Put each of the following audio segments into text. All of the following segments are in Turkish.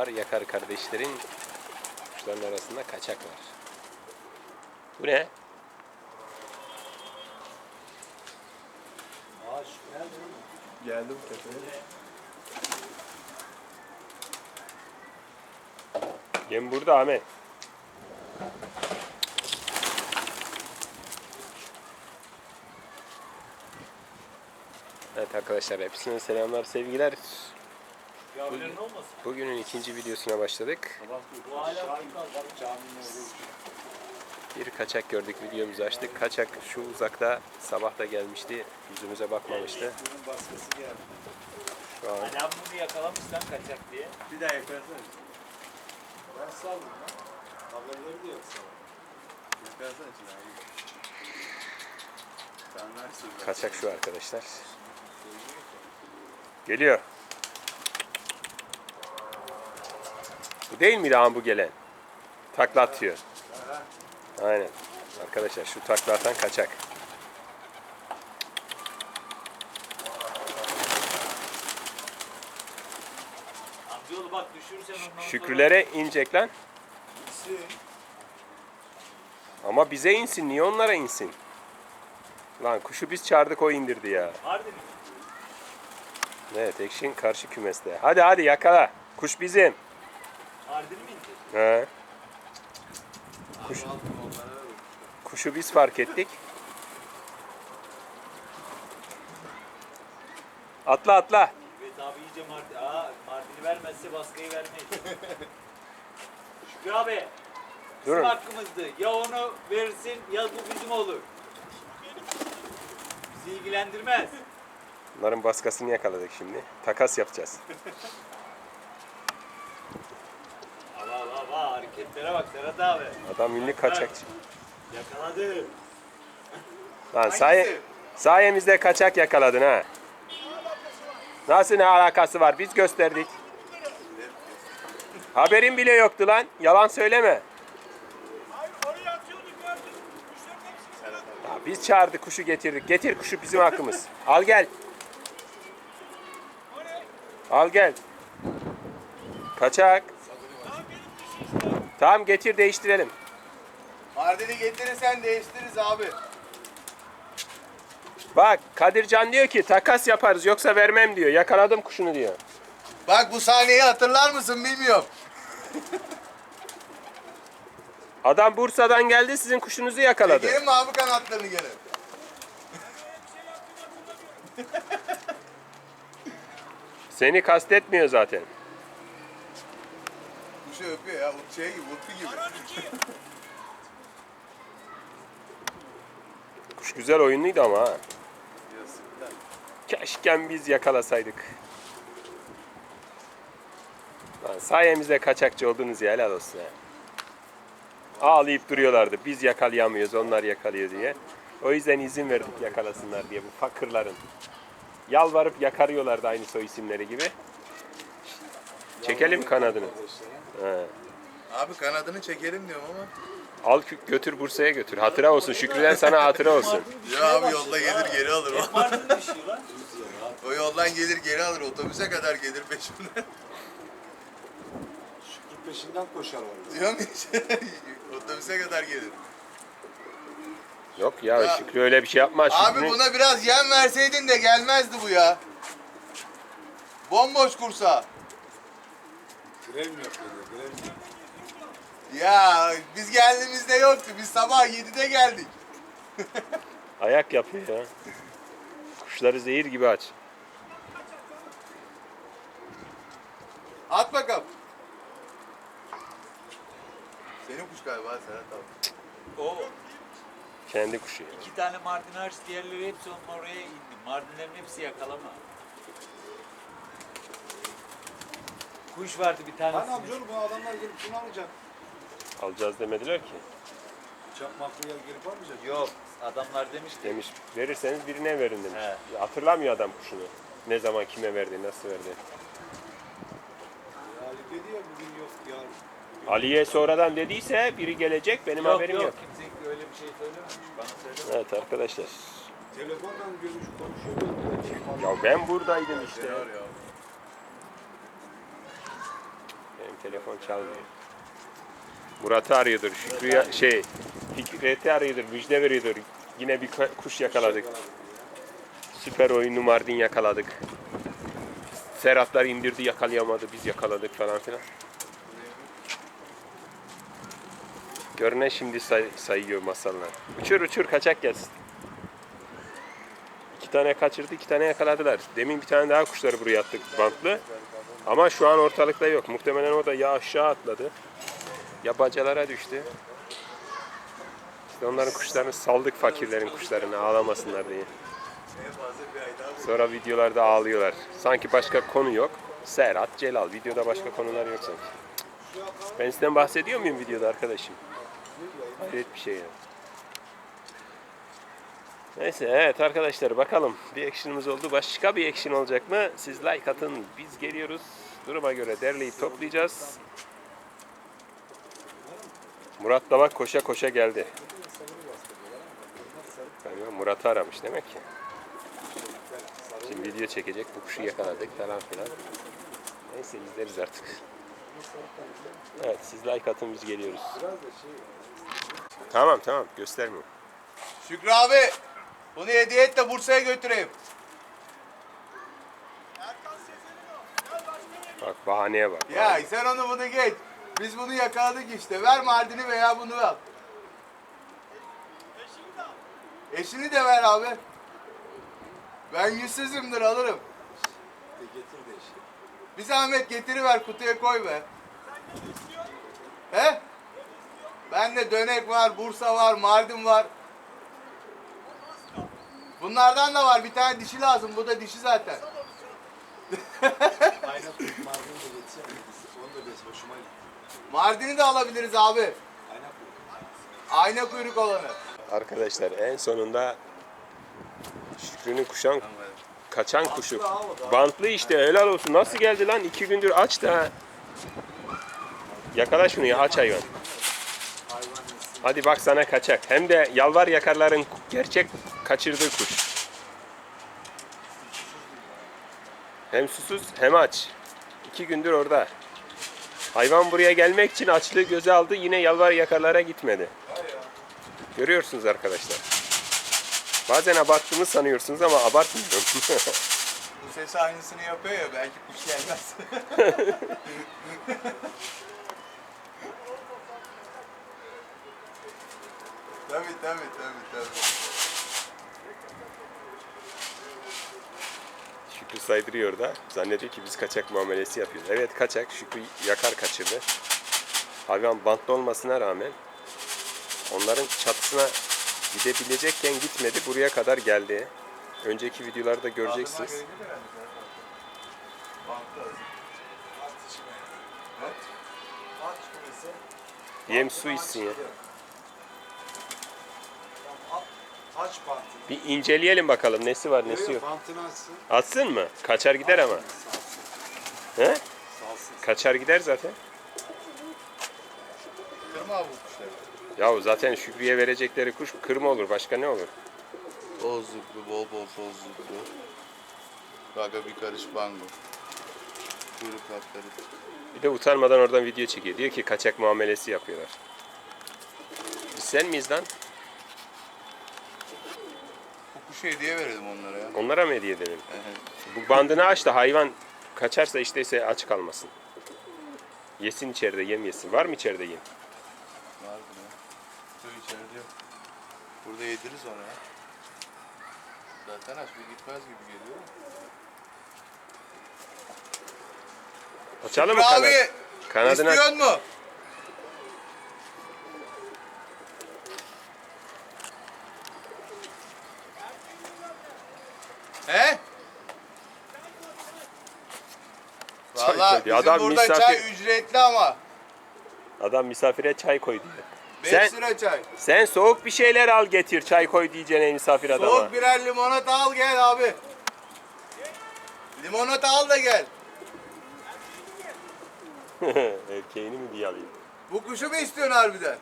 var. Yakar kardeşlerin kuşların arasında kaçak var. Bu ne? Geldim tepeye. Yem burada Ahmet. Evet arkadaşlar hepsine selamlar sevgiler. Olmasın. Bugünün ikinci videosuna başladık. Bir kaçak gördük videomuzu açtık. Kaçak şu uzakta sabah da gelmişti. Yüzümüze bakmamıştı. Şu an Anam bunu yakalamış lan kaçak diye. Bir daha yakarsana. Ben saldım lan. Haberleri de yok sana. Yakarsana şimdi abi. Kaçak şu arkadaşlar. Geliyor. Bu değil miydi ağam bu gelen? Takla atıyor. Aynen. Arkadaşlar şu takla atan kaçak. Şükrülere inecek lan. Ama bize insin. Niye onlara insin? Lan kuşu biz çağırdık o indirdi ya. Evet Ekşin karşı kümeste. Hadi hadi yakala. Kuş bizim. Harbi mi? He. Kuş. Kuşu biz fark ettik. Atla atla. Evet abi iyice Mardin. Aa Mardin'i vermezse baskıyı vermeyiz. Şükrü abi. Bizim Durun. hakkımızdı. Ya onu verirsin ya bu bizim olur. Bizi ilgilendirmez. Bunların baskasını yakaladık şimdi. Takas yapacağız. Allah hareketlere bak Serhat abi. Adam ünlü kaçakçı. Yakaladı. Lan saye, sayemizde kaçak yakaladın ha. Nasıl ne alakası var? Biz gösterdik. Haberin bile yoktu lan. Yalan söyleme. Ya biz çağırdık kuşu getirdik. Getir kuşu bizim hakkımız. Al gel. Al gel. Kaçak. Tamam getir değiştirelim. Mardin'i getirirsen değiştiririz abi. Bak Kadircan diyor ki takas yaparız yoksa vermem diyor. Yakaladım kuşunu diyor. Bak bu sahneyi hatırlar mısın bilmiyorum. Adam Bursa'dan geldi sizin kuşunuzu yakaladı. Çekelim mi abi kanatlarını gene? Seni kastetmiyor zaten. Kuşu öpüyor ya. Şey gibi, Utku gibi. Kuş güzel oyunluydu ama ha. Yazıklar. Keşken biz yakalasaydık. Lan sayemizde kaçakçı oldunuz ya helal olsun ya. Ağlayıp duruyorlardı. Biz yakalayamıyoruz onlar yakalıyor diye. O yüzden izin verdik yakalasınlar diye bu fakirlerin. Yalvarıp yakarıyorlardı aynı soy isimleri gibi. Çekelim kanadını. He. Abi kanadını çekelim diyorum ama. Al kü- götür Bursa'ya götür. Hatıra olsun. Şükrü'den sana hatıra olsun. Ya abi yolda gelir geri alır o. Mardin düşüyor lan. O yoldan gelir geri alır. Otobüse kadar gelir peşinden. Şükrü peşinden koşar orada. Diyorum ya işte. Otobüse kadar gelir. Yok ya, Ya- Şükrü öyle bir şey yapmaz. Abi Şükrü- buna biraz yem verseydin de gelmezdi bu ya. Bomboş kursa. Grev mi yapıyordu? Grev mi? Ya biz geldiğimizde yoktu. Biz sabah 7'de geldik. Ayak yapıyor ya. Kuşları zehir gibi aç. At bakalım. Senin kuş galiba Serhat abi. O Kendi kuşu. ya. iki tane Mardin hariç diğerleri hepsi onun oraya indi. Mardinlerin hepsi yakalama. Kuş vardı bir Hani tanesi. amcaoğlu bu adamlar gelip bunu alacak. Alacağız demediler ki. Çakmaklı yer gelip almayacak. Yok adamlar demiş ki Demiş verirseniz birine verin demiş. He. Hatırlamıyor adam kuşunu. Ne zaman kime verdi, nasıl verdi. Ya Ali dedi ya bugün yok yarın. Ali'ye sonradan dediyse biri gelecek benim yok, haberim yok, yok. kimse öyle bir şey söylememiş. Bana söylemedi. Evet arkadaşlar. Telefonla görüş konuşuyor. Ya ben buradaydım işte. Ya. Benim telefon çalmıyor. Murat'ı arıyordur. Şükrü şey Fikret'i arıyordur. Müjde veriyordur. Yine bir kuş yakaladık. Süper oyunu Mardin yakaladık. Serhatlar indirdi yakalayamadı. Biz yakaladık falan filan. Görüne şimdi say- sayıyor masallar. Uçur uçur kaçak gelsin. İki tane kaçırdı, iki tane yakaladılar. Demin bir tane daha kuşları buraya attık bantlı. Ama şu an ortalıkta yok. Muhtemelen o da ya aşağı atladı ya bacalara düştü. İşte onların kuşlarını saldık fakirlerin kuşlarını ağlamasınlar diye. Sonra videolarda ağlıyorlar. Sanki başka konu yok. Serhat, Celal. Videoda başka konular yok sanki. Ben sizden bahsediyor muyum videoda arkadaşım? Hayret bir şey ya. Neyse evet arkadaşlar bakalım. Bir action'ımız oldu. Başka bir action olacak mı? Siz like atın. Biz geliyoruz. Duruma göre derleyip toplayacağız. Murat da bak koşa koşa geldi. Galiba Murat'ı aramış demek ki. Şimdi video çekecek. Bu kuşu yakaladık falan filan. Neyse izleriz artık. Evet siz like atın biz geliyoruz. Tamam tamam göstermiyorum. Şükrü abi. Bunu hediye et de Bursa'ya götüreyim. Bak bahaneye bak. Ya sen onu bunu geç. Biz bunu yakaladık işte. Ver Mardin'i veya bunu al. Eşini de ver abi. Ben yüzsüzümdür alırım. Bir zahmet getiriver kutuya koy be. He? Bende dönek var, Bursa var, Mardin var. Bunlardan da var. Bir tane dişi lazım. Bu da dişi zaten. Aynen Mardin'e de geçsem onu da gitti. Mardin'i de alabiliriz abi. Aynen Ayna kuyruk olanı. Arkadaşlar en sonunda Şükrü'nün kuşan kaçan kuşu. Bantlı işte helal olsun. Nasıl geldi lan? iki gündür aç da. Yakala şunu ya aç hayvan. Hadi bak sana kaçak. Hem de yalvar yakarların gerçek kaçırdığı kuş. Hem susuz hem aç. İki gündür orada. Hayvan buraya gelmek için açlığı göze aldı. Yine yalvar yakarlara gitmedi. Görüyorsunuz arkadaşlar. Bazen abarttığımı sanıyorsunuz ama abartmıyorum. Bu ses aynısını yapıyor ya belki kuş gelmez. tabii tabii tabii tabii. Şükrü saydırıyor da. Zannediyor ki biz kaçak muamelesi yapıyoruz. Evet kaçak. Şükrü yakar kaçırdı. Hayvan bantlı olmasına rağmen onların çatısına gidebilecekken gitmedi. Buraya kadar geldi. Önceki videolarda göreceksiniz. Yem su içsin ya. Aç bantını. Bir inceleyelim bakalım nesi var nesi yok. Bantını açsın. Atsın mı? Kaçar gider ama. He? Salsın. Kaçar gider zaten. Kırma abi bu kuşları. Yahu zaten Şükrü'ye verecekleri kuş kırma olur. Başka ne olur? Bozluklu, bol bol bozluklu. Gaga bir karış bango. Kuyruk hatları. Bir de utanmadan oradan video çekiyor. Diyor ki kaçak muamelesi yapıyorlar. Biz sen miyiz lan? Bu kuşu hediye verelim onlara ya. Onlara mı hediye edelim? Bu bandını aç da hayvan kaçarsa işteyse aç kalmasın. Yesin içeride yem yesin. Var mı içeride yem? Vardır ya. Su içeride yok. Burada yediririz onu ya. Zaten aç bir gitmez gibi geliyor. Açalım mı Şükrü kanat? abi Kanadını istiyor mu? He? Çay Valla bizim Adam burada misafir- çay ücretli ama. adam misafire çay koy diyor. 5 Sen- lira çay. Sen soğuk bir şeyler al getir çay koy diyeceğine misafir adama. Soğuk birer limonata al gel abi. Limonata al da gel. Erkeğini mi diye alayım? Bu kuşu mu istiyorsun harbiden?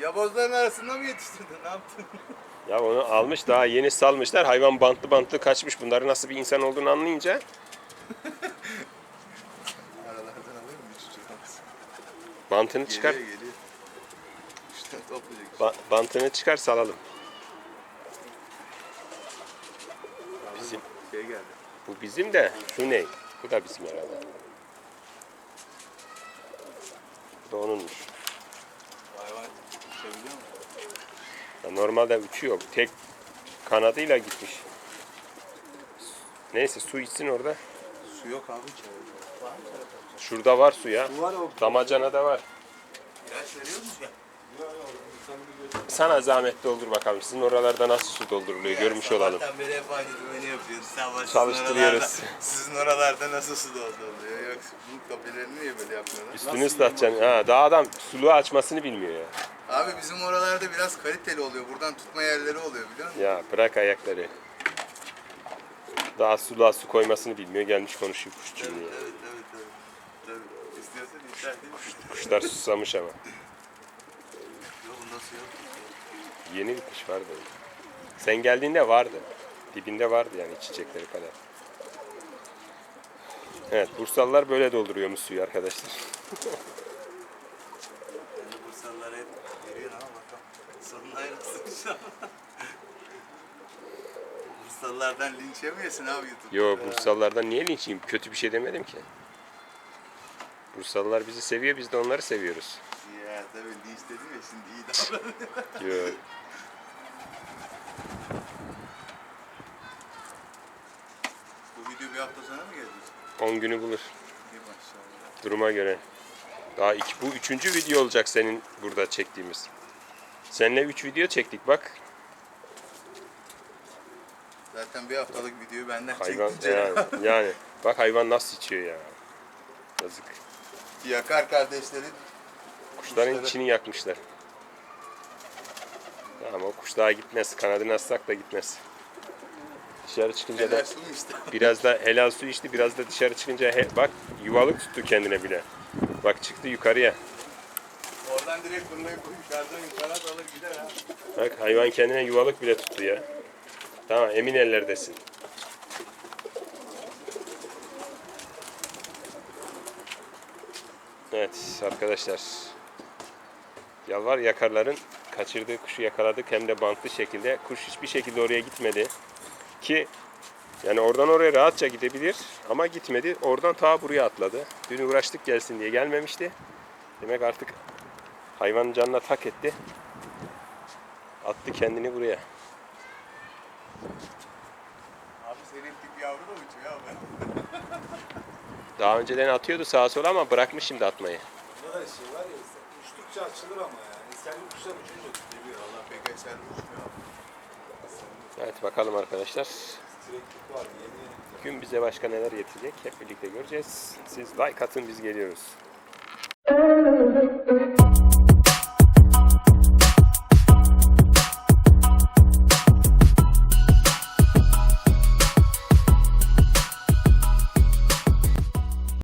Yabozların arasında mı yetiştirdin? Ne yaptın? Ya onu almış daha yeni salmışlar. Hayvan bantlı bantlı kaçmış. Bunları nasıl bir insan olduğunu anlayınca. Aralardan alayım mı? Bantını çıkar. Ba- bantını çıkar salalım. Bizim. Şey geldi. Bu bizim de. Şu ne? Bu da bizim herhalde. Bu da onunmuş. Vay vay. Şey Uçabiliyor mu? Ya normalde uçuyor. Tek kanadıyla gitmiş. Neyse su içsin orada. Su yok abi içeride. Var mı içeride? Şurada var su ya. Bu var o. Damacana da var. İlaç veriyor musun ya? Sana zahmet doldur bakalım. Sizin oralarda nasıl su dolduruluyor görmüş olalım. Beri hep aynı dümeni yapıyoruz. Sabah sizin Çalıştırıyoruz. oralarda- Sizin oralarda nasıl su dolduruluyor? Yok bunun kapılarını niye böyle yapmıyorlar? Üstünü ıslatacaksın. Ha, daha adam suluğu açmasını bilmiyor ya. Abi bizim oralarda biraz kaliteli oluyor. Buradan tutma yerleri oluyor biliyor musun? Ya bırak ayakları. Daha suluğa su koymasını bilmiyor. Gelmiş konuşuyor kuşçu Evet, evet, evet, evet. Tabii. İstiyorsan iptal değil mi? Kuşlar susamış ama. Yok su yok. Yeni bir kuş vardı. Sen geldiğinde vardı. Dibinde vardı yani çiçekleri kadar. Evet Bursalılar böyle dolduruyormuş suyu arkadaşlar. Yani Bursalılar hep veriyor ama bakalım. Sonun ayrılsın inşallah. Bursalılardan linç yemeyesin abi YouTube'da. Yo Bursalılardan niye linç yiyeyim? Kötü bir şey demedim ki. Bursalılar bizi seviyor biz de onları seviyoruz. Ya tabii linç dedim ya şimdi iyi davranıyor. Yo. Bu video bir hafta sonra mı gelecek? 10 günü bulur. İyi maşallah. Duruma göre. Daha iki, bu üçüncü video olacak senin burada çektiğimiz. Seninle üç video çektik bak. Zaten bir haftalık videoyu benden Hayvan çektince yani, yani. Bak hayvan nasıl içiyor ya. Yazık. yakar kardeşlerin. Kuşların Kuşları. içini yakmışlar. Ama o kuş daha gitmez. Kanadını assak da gitmez. Dışarı çıkınca da Neler sunum işte. biraz da helal su içti. Biraz da dışarı çıkınca he- bak yuvalık tuttu kendine bile. Bak çıktı yukarıya. Oradan direkt fırlayıp yukarıdan yukarı alır gider ha. Bak hayvan kendine yuvalık bile tuttu ya. Tamam emin ellerdesin. Evet arkadaşlar. Yalvar yakarların kaçırdığı kuşu yakaladık hem de bantlı şekilde. Kuş hiçbir şekilde oraya gitmedi. Ki yani oradan oraya rahatça gidebilir ama gitmedi. Oradan ta buraya atladı. Dün uğraştık gelsin diye gelmemişti. Demek artık hayvanın canına tak etti. Attı kendini buraya. Abi senin tip yavru da uçuyor abi. Daha önceden atıyordu sağa sola ama bırakmış şimdi atmayı. Bunda da şey var ya, uçtukça açılır ama yani. Sen kuşlar uçunca tutuluyor. Allah pek eser uçmuyor abi. Evet bakalım arkadaşlar. Gün bize başka neler getirecek hep birlikte göreceğiz. Siz like atın biz geliyoruz.